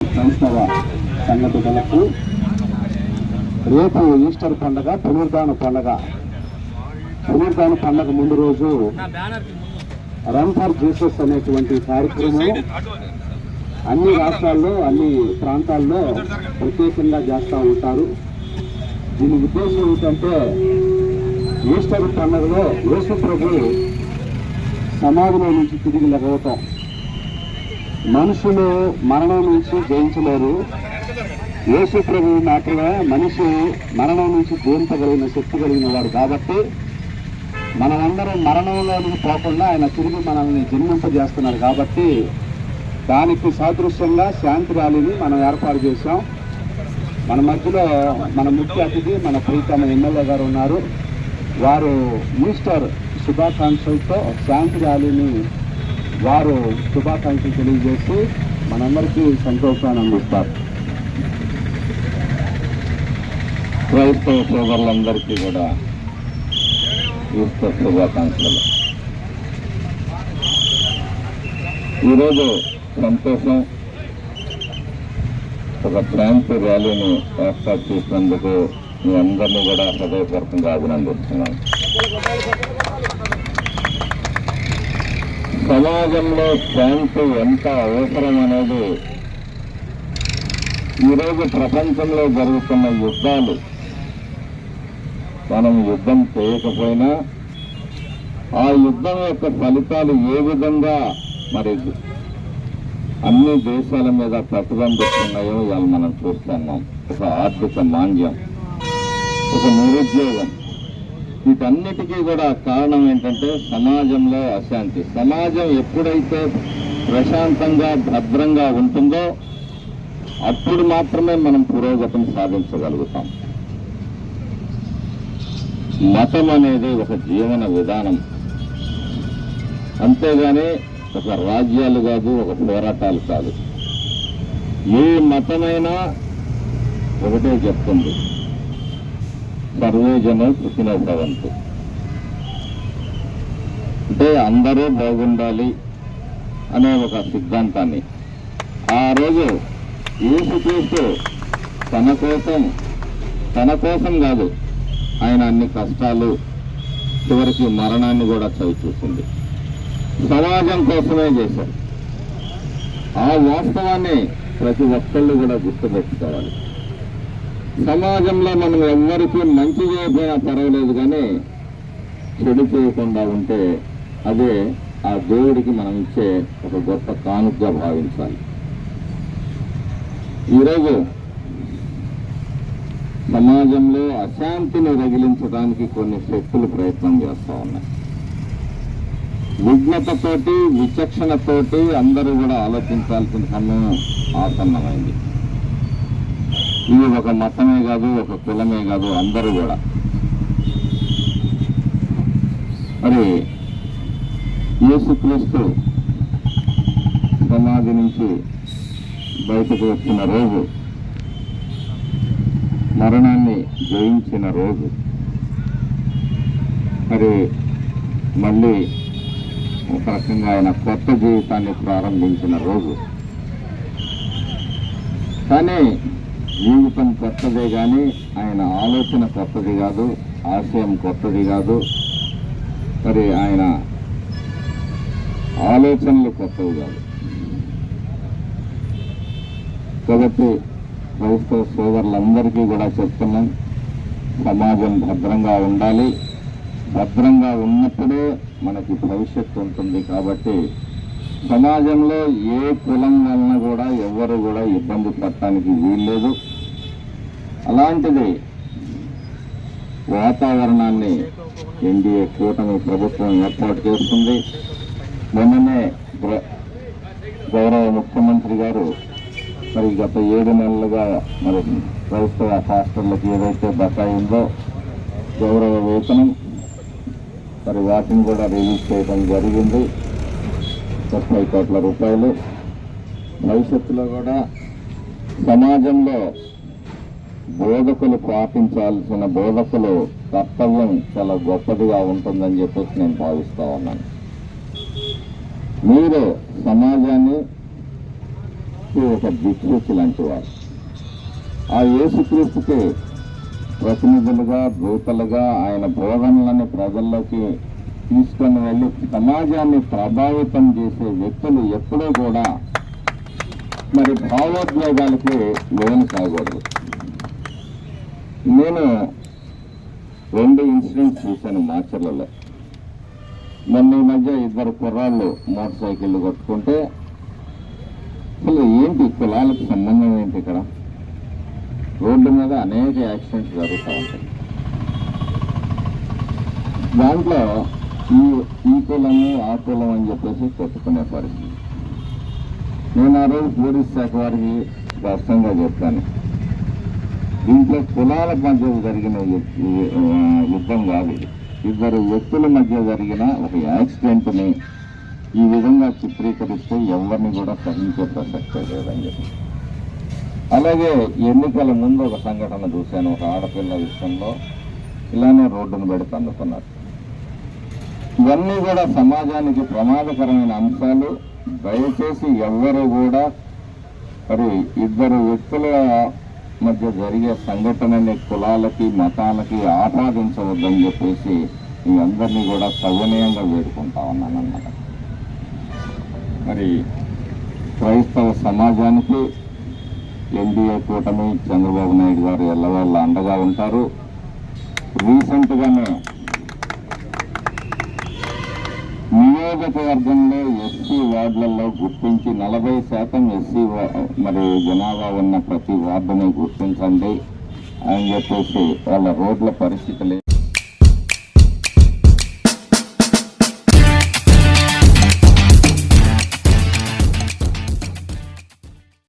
క్రైస్తవ సంఘటనలకు రేపు ఈస్టర్ పండగ పునరుద్ధాన పండగ. పునరుద్ధాన పండగ ముందు రోజు రన్ ఫర్ జీసస్ అనేటువంటి కార్యక్రమం అన్ని రాష్ట్రాల్లో అన్ని ప్రాంతాల్లో ప్రత్యేకంగా చేస్తూ ఉంటారు. దీని ఉద్దేశం ఏంటంటే ఈస్టర్ పండుగలో యేసు ప్రభు సమాధిలో నుంచి తిరిగి లెగవటం మనుషులు మరణం నుంచి జయించలేరు. యేసు ప్రభు మాత్రమే మనిషి మరణం నుంచి జయించగలిగిన శక్తి కలిగిన వాడు కాబట్టి మనమందరం మరణంలోనికి పోకుండా ఆయన తిరిగి మనల్ని జన్మింపజేస్తున్నారు కాబట్టి దానికి సాదృశ్యంగా శాంతి ర్యాలీని మనం ఏర్పాటు చేశాం. మన మధ్యలో మన ముఖ్య అతిథి మన ప్రీతమ ఎమ్మెల్యే గారు ఉన్నారు. వారు మినిస్టర్ శుభాకాంక్షలతో శాంతి ర్యాలీని వారు శుభాకాంక్షలు తెలియజేసి మనందరికీ సంతోషాన్ని అందిస్తారు. క్రైస్తవ సోదరులందరికీ కూడా ఈస్టర్ శుభాకాంక్షలు. ఈరోజు సంతోషం ఒక శాంతి ర్యాలీని ఏర్పాటు చేసినందుకు మీ అందరినీ కూడా హృదయపూర్వకంగా అభినందిస్తున్నాను సమాజంలో శాంతి ఎంత అవసరం అనేది ఈరోజు ప్రపంచంలో జరుగుతున్న యుద్ధాలు. మనం యుద్ధం చేయకపోయినా ఆ యుద్ధం యొక్క ఫలితాలు ఏ విధంగా మరి అన్ని దేశాల మీద ప్రతిబంధిస్తున్నాయో ఇవాళ మనం చూస్తున్నాం. ఒక ఆర్థిక మాంద్యం. ఒక నిరుద్యోగం. వీటన్నిటికీ కూడా కారణం ఏంటంటే సమాజంలో అశాంతి. సమాజం ఎప్పుడైతే ప్రశాంతంగా భద్రంగా ఉంటుందో అప్పుడు మాత్రమే మనం పురోగతిని సాధించగలుగుతాం. మతం అనేది ఒక జీవన విధానం. అంతేగాని ఒక రాజ్యాలు కాదు ఒక పోరాటాలు కాదు. ఏ మతమైనా ఒకటే చెప్తుంది. సర్వే జనం సుఖినో భవంతు అంటే అందరూ బాగుండాలి అనే ఒక సిద్ధాంతాన్ని. ఆ రోజు యేసుక్రీస్తు తన కోసం తన కోసం కాదు ఆయన అన్ని కష్టాలు చివరికి మరణాన్ని కూడా చవి చూసింది. సమాజం కోసమే చేశారు ఆ వాస్తవాన్ని ప్రతి ఒక్కళ్ళు కూడా గుర్తుపెట్టుకోవాలి. సమాజంలో మనం ఎవ్వరికీ మంచి చేయకపోయినా పర్వాలేదు కానీ చెడు చేయకుండా ఉంటే అదే ఆ దేవుడికి మనం ఇచ్చే ఒక గొప్ప కానుకగా భావించాలి. ఈరోజు సమాజంలో అశాంతిని రగిలించడానికి కొన్ని శక్తులు ప్రయత్నం చేస్తూ ఉన్నాయి. విఘ్నతతోటి విచక్షణతోటి అందరూ కూడా ఆలోచించాల్సిన సమయం ఆసన్నమైంది. ఇది ఒక మతమే కాదు ఒక కులమే కాదు అందరూ కూడా. మరి యేసుక్రీస్తు సమాధి నుంచి బయటకు వచ్చిన రోజు మరణాన్ని జయించిన రోజు మరి మళ్ళీ ఒక రకంగా ఆయన కొత్త జీవితాన్ని ప్రారంభించిన రోజు. కానీ జీవితం కొత్తదే కానీ ఆయన ఆలోచన కొత్తది కాదు ఆశయం కొత్తది కాదు. మరి ఆయన ఆలోచనలు కొత్తవి కాదు. కాబట్టి క్రైస్తవ సోదరులందరికీ కూడా చెప్తున్నాం సమాజం భద్రంగా ఉండాలి. భద్రంగా ఉన్నప్పుడే మనకి భవిష్యత్తు ఉంటుంది కాబట్టి సమాజంలో ఏ కులం వలన కూడా ఎవరు కూడా ఇబ్బంది పడటానికి వీల్లేదు. అలాంటిది వాతావరణాన్ని ఎన్డీఏ కూటమి ప్రభుత్వం ఏర్పాటు చేస్తుంది. మొన్ననే గౌరవ ముఖ్యమంత్రి గారు మరి గత ఏడు నెలలుగా మరి క్రైస్తవ హాస్టళ్ళకు ఏదైతే బకాయి ఉందో గౌరవ వేతనం మరి వాటిని కూడా రిలీజ్ చేయడం జరిగింది. ముప్పై కోట్ల రూపాయలు. భవిష్యత్తులో కూడా సమాజంలో బోధకులు పాటించాల్సిన బోధకులు కర్తవ్యం చాలా గొప్పదిగా ఉంటుందని చెప్పేసి నేను భావిస్తా ఉన్నాను. మీరు సమాజాన్ని ఒక దిక్సూచి లాంటి వారు. ఆ యేసుక్రీస్తుకి ప్రతినిధులుగా దూతలుగా ఆయన బోధనలని ప్రజల్లోకి తీసుకొని వెళ్ళి సమాజాన్ని ప్రభావితం చేసే వ్యక్తులు ఎప్పుడూ కూడా మరి భావోద్వేగాలకి లోను కాకూడదు. నేను రెండు ఇన్సిడెంట్స్ చూశాను మాచర్లలో మొన్న ఈ మధ్య ఇద్దరు కుర్రాళ్ళు మోటార్ సైకిళ్ళు కొట్టుకుంటే అసలు ఏంటి కులాలకు సంబంధం ఏంటి ఇక్కడ? రోడ్డు మీద అనేక యాక్సిడెంట్స్ జరుగుతూ ఉంటాయి. దాంట్లో ఈ ఈ కులము ఆ కులం అని చెప్పేసి కొట్టుకునే పరిస్థితి. నేను ఆ రోజు పోలీస్ శాఖ వారికి స్పష్టంగా చెప్తాను దీంట్లో కులాల మధ్య జరిగిన యుద్ధం కాదు. ఇద్దరు వ్యక్తుల మధ్య జరిగిన ఒక యాక్సిడెంట్ని ఈ విధంగా చిత్రీకరిస్తే ఎవరిని కూడా సహించే ప్రసక్తే లేదని చెప్పి. అలాగే ఎన్నికల ముందు ఒక సంఘటన చూశాను. ఒక ఆడపిల్ల విషయంలో ఇలానే రోడ్డును పెడితే అందుతున్నారు ఇవన్నీ కూడా సమాజానికి ప్రమాదకరమైన అంశాలు. దయచేసి ఎవ్వరు కూడా మరి ఇద్దరు వ్యక్తుల మధ్య జరిగే సంఘటనని కులాలకి మతాలకి ఆపాదించవద్దని చెప్పేసి మీ అందరినీ కూడా సవినయంగా వేడుకుంటా ఉన్నాను అన్నమాట మరి క్రైస్తవ సమాజానికి ఎన్డీఏ కూటమి చంద్రబాబు నాయుడు గారు ఎల్లవేళ్ళ అండగా ఉంటారు. రీసెంట్గానే నియోజకవర్గంలో ఎస్సీ వార్డులలో గుర్తించి నలభై శాతం ఎస్సీ మరి జనాభా ఉన్న ప్రతి వార్డుని గుర్తించండి అని చెప్పేసి వాళ్ళ రోడ్ల పరిస్థితులు